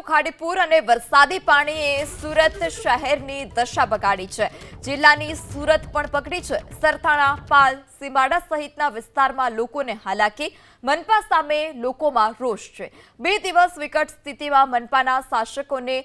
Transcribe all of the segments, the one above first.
તો ખાડીપુર અને વરસાદી પાણીએ સુરત શહેરની દશા બગાડી છે. જિલ્લાની સુરત પણ પકડી છે. સરથાણા, પાલ, સીમાડા સહિતના વિસ્તારમાં લોકોને હાલાકી, મનપા સામે લોકોમાં રોષ છે. બે દિવસ વિકટ સ્થિતિમાં મનપાના શાસકોને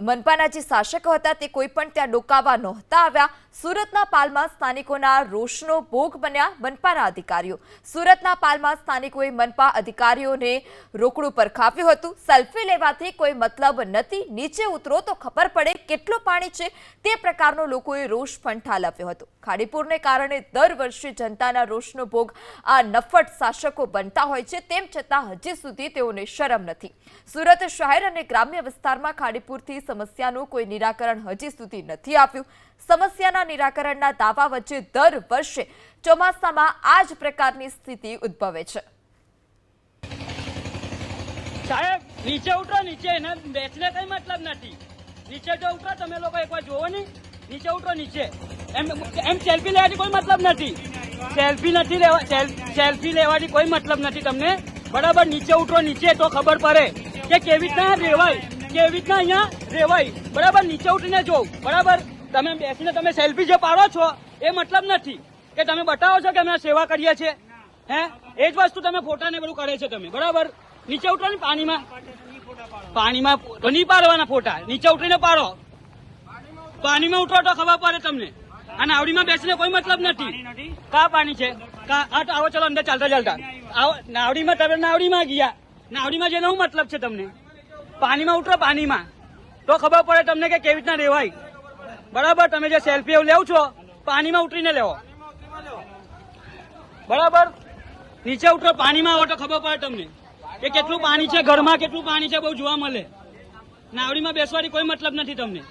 મનપાના જે શાસકો હતા, તે કોઈ પણ ત્યાં ડોકાવા નહોતા આવ્યા. સુરતના પાલમાં સ્થાનિકોના રોષનો ભોગ બન્યા મનપાના અધિકારીઓ. સુરતના પાલમાં સ્થાનિકોએ મનપા અધિકારીઓને રોકડું પર ખાપ્યું હતું. સેલ્ફી લેવાથી કોઈ મતલબ નથી. નીચે ઉતરો તો ખબર પડે કેટલું પાણી છે. તે પ્રકારનો લોકોએ રોષ પણ ઠાલવ્યો હતો. ખાડીપુરને કારણે દર વર્ષે જનતાના રોષનો ભોગ આ નફટ શાસકો બનતા હોય છે. તેમ છતાં હજી સુધી તેઓને શરમ નથી. સુરત શહેર અને ગ્રામ્ય વિસ્તારમાં ખાડીપુરથી સમસ્યાનું કોઈ નિરાકરણ હજી સુધી નથી આવ્યું. સમસ્યાના નિરાકરણના દાવા વચ્ચે દર વર્ષે ચોમાસામાં આ જ પ્રકારની સ્થિતિ ઉદ્ભવે છે. ઉતરો તમે લોકો જોવો ને. નીચે ઉતરો, નીચે. એમ એમ સેલ્ફી લેવાની કોઈ મતલબ નથી. સેલ્ફી નથી સેલ્ફી લેવાની કોઈ મતલબ નથી તમને. બરાબર, નીચે ઉતરો, નીચે તો ખબર પડે કે કેવી રીતના કેવી રીતના અહીંયા રેવાય. બરાબર? નીચે ઉઠીને જોવ બરાબર? તમે બેસીને તમે સેલ્ફી જે પાડો છો એ મતલબ નથી કે તમે બતાવો છો કે અમે સેવા કરીએ છીએ. હે? એ જ વસ્તુ તમે ફોટા ને બધું કરે છે તમે. બરાબર? નીચે ઉઠો ને પાણીમાં. પાણીમાં તો નહીં પાડવાના ફોટા. નીચે ઉઠીને પાડો. પાણીમાં ઉઠો તો ખબર પડે તમને. આ આવડીમાં બેસીને કોઈ મતલબ નથી. કા પાણી છે? કા આવો ચલો અંદર ચાલતા ચાલતા. આવો નાવડીમાં તમે નાવડીમાં ગયા. નાવડીમાં જેનો મતલબ છે તમને? પાણીમાં ઉતરો, પાણીમાં. તો ખબર પડે તમને કે કેવી રીતના રેવાય. બરાબર, તમે જે સેલ્ફી એવું લેવ છો, પાણીમાં ઉતરીને લેવો. બરાબર? નીચે ઉતરો, પાણીમાં આવો તો ખબર પડે તમને કે કેટલું પાણી છે, ઘરમાં કેટલું પાણી છે, બહુ જોવા મળે. નાવડીમાં બેસવાની કોઈ મતલબ નથી તમને.